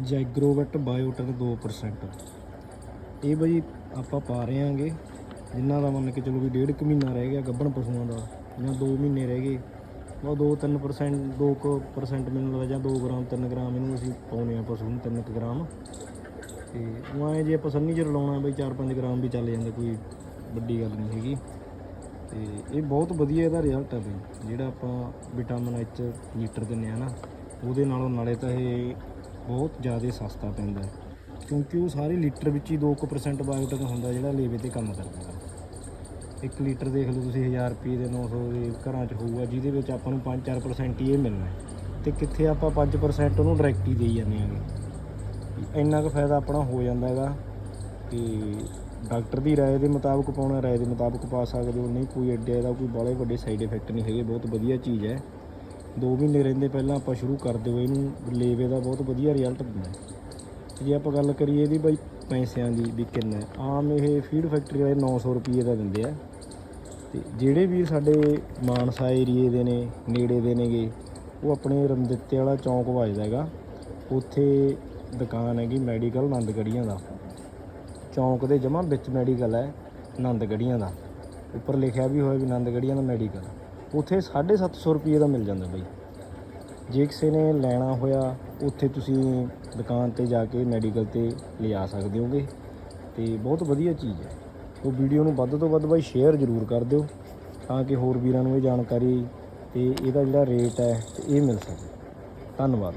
ਜੈਗਰੋਵਟ ਬਾਇਓਟਨ 2% ਇਹ ਬਈ ਆਪਾਂ ਪਾ ਰਹੇ ਆਂਗੇ ਜਿਨ੍ਹਾਂ ਦਾ ਮੰਨ ਕੇ ਚਲੋ ਵੀ ਡੇਢ ਕੁ ਮਹੀਨਾ ਰਹਿ ਗਿਆ ਗੱਭਣ ਪਸ਼ੂਆਂ ਦਾ, ਜਾਂ 2 ਮਹੀਨੇ ਰਹਿ ਗਏ, ਉਹ 2-3% 2% ਮੈਨੂੰ ਲੱਗਦਾ, ਜਾਂ 2 ਗ੍ਰਾਮ 3 ਗ੍ਰਾਮ ਇਹਨੂੰ ਅਸੀਂ ਪਾਉਨੇ ਆ ਪਸ਼ੂ ਨੂੰ 3 ਕੁ ਗ੍ਰਾਮ। ਤੇ ਉਹ ਐਂ ਜੇ ਆਪਾਂ ਸੰਨੀ ਚ ਲਾਉਣਾ ਬਈ 4-5 ਗ੍ਰਾਮ ਵੀ ਚੱਲ ਜਾਂਦਾ, ਕੋਈ ਵੱਡੀ ਗੱਲ ਨਹੀਂ ਹੈਗੀ। ਤੇ ਇਹ ਬਹੁਤ ਵਧੀਆ ਇਹਦਾ ਰਿਜ਼ਲਟ ਹੈ ਬਈ, ਜਿਹੜਾ ਆਪਾਂ ਵਿਟਾਮਿਨ ਐਚ ਲੀਟਰ ਦਿੰਨੇ ਆ ਨਾ, ਉਹਦੇ ਨਾਲੋਂ ਨਾਲੇ ਤਾਂ ਇਹ ਬਹੁਤ ਜ਼ਿਆਦਾ ਸਸਤਾ ਪੈਂਦਾ ਹੈ, ਕਿਉਂਕਿ ਉਹ ਸਾਰੇ ਲੀਟਰ ਵਿੱਚ ਹੀ 2% ਬਾਇਓਟਿਕ ਹੁੰਦਾ ਜਿਹੜਾ ਲੇਵੇ ਤੇ ਕੰਮ ਕਰਦਾ ਹੈ। 1 ਲੀਟਰ ਦੇਖ ਲਓ ਤੁਸੀਂ 1000 ਰੁਪਏ ਦੇ 900 ਦੇ ਘਰਾਂ 'ਚ ਹੋਊਗਾ, ਜਿਹਦੇ ਵਿੱਚ ਆਪਾਂ ਨੂੰ 5-4% ਹੀ ਇਹ ਮਿਲਣਾ ਹੈ। ਤੇ ਕਿੱਥੇ ਆਪਾਂ 5% ਉਹਨੂੰ ਡਾਇਰੈਕਟ ਹੀ ਦੇਈ ਜਾਂਦੇ ਆਂਗੇ। ਇੰਨਾ ਕੁ ਫਾਇਦਾ ਆਪਣਾ ਹੋ ਜਾਂਦਾ ਹੈਗਾ ਤੇ ਡਾਕਟਰ ਦੀ ਰਾਏ ਦੇ ਮੁਤਾਬਕ ਪਾਉਣਾ, ਰਾਏ ਦੇ ਮੁਤਾਬਕ ਪਾ ਸਕਦੇ ਹੋ। ਨਹੀਂ, ਕੋਈ ਐਡੇ ਇਹਦਾ ਕੋਈ ਬਾਲੇ ਵੱਡੇ ਸਾਈਡ ਇਫੈਕਟ ਨਹੀਂ ਹੈਗੇ, ਬਹੁਤ ਵਧੀਆ ਚੀਜ਼ ਹੈ। 2 ਮਹੀਨੇ ਰਹਿੰਦੇ ਪਹਿਲਾਂ ਆਪਾਂ ਸ਼ੁਰੂ ਕਰ ਦਿਓ ਇਹਨੂੰ, ਲੇਵੇ ਦਾ ਬਹੁਤ ਵਧੀਆ ਰਿਜ਼ਲਟ ਦਿੰਦਾ ਹੈ। ਜੇ ਆਪਾਂ ਗੱਲ ਕਰੀਏ ਇਹਦੀ ਬਈ ਪੈਸਿਆਂ ਦੀ ਵੀ ਕਿੰਨਾ ਆਮ ਇਹ ਫੀਡ ਫੈਕਟਰੀ ਵਾਲੇ 900 ਰੁਪਏ ਦਾ ਦਿੰਦੇ ਆ। ਤੇ ਜਿਹੜੇ ਵੀ ਸਾਡੇ ਮਾਨਸਾ ਏਰੀਏ ਦੇ ਨੇ, ਨੇੜੇ ਦੇ ਨੇਗੇ, ਉਹ ਆਪਣੇ ਰਮਦਿੱਤੇ ਵਾਲਾ ਚੌਂਕ ਵੱਜਦਾ ਹੈਗਾ। ਉੱਥੇ ਦੁਕਾਨ ਹੈਗੀ ਮੈਡੀਕਲ ਨੰਦਗੜੀਆਂ ਦਾ। ਚੌਂਕ ਦੇ ਜਮਾ ਵਿੱਚ ਮੈਡੀਕਲ ਹੈ ਨੰਦਗੜੀਆਂ ਦਾ। ਉੱਪਰ ਲਿਖਿਆ ਵੀ ਹੋਇਆ ਵੀ ਨੰਦਗੜੀਆਂ ਦਾ ਮੈਡੀਕਲ। ਉੱਥੇ 750 ਰੁਪਏ ਦਾ ਮਿਲ ਜਾਂਦਾ ਬਈ। ਜੇ ਕਿਸੇ ਨੇ ਲੈਣਾ ਹੋਇਆ, ਉੱਥੇ ਤੁਸੀਂ ਦੁਕਾਨ ਤੇ ਜਾ ਕੇ ਮੈਡੀਕਲ ਤੇ ਲਿਆ ਸਕਦੇ ਹੋਗੇ। ਤੇ ਬਹੁਤ ਵਧੀਆ ਚੀਜ਼ ਹੈ। ਉਹ ਵੀਡੀਓ ਨੂੰ ਵੱਧ ਤੋਂ ਵੱਧ ਬਾਈ ਸ਼ੇਅਰ ਜ਼ਰੂਰ ਕਰ ਦਿਓ, ਤਾਂ ਕਿ ਹੋਰ ਵੀਰਾਂ ਨੂੰ ਇਹ ਜਾਣਕਾਰੀ ਤੇ ਇਹਦਾ ਜਿਹੜਾ ਰੇਟ ਹੈ, ਤੇ ਇਹ ਮਿਲ ਸਕੇ। ਧੰਨਵਾਦ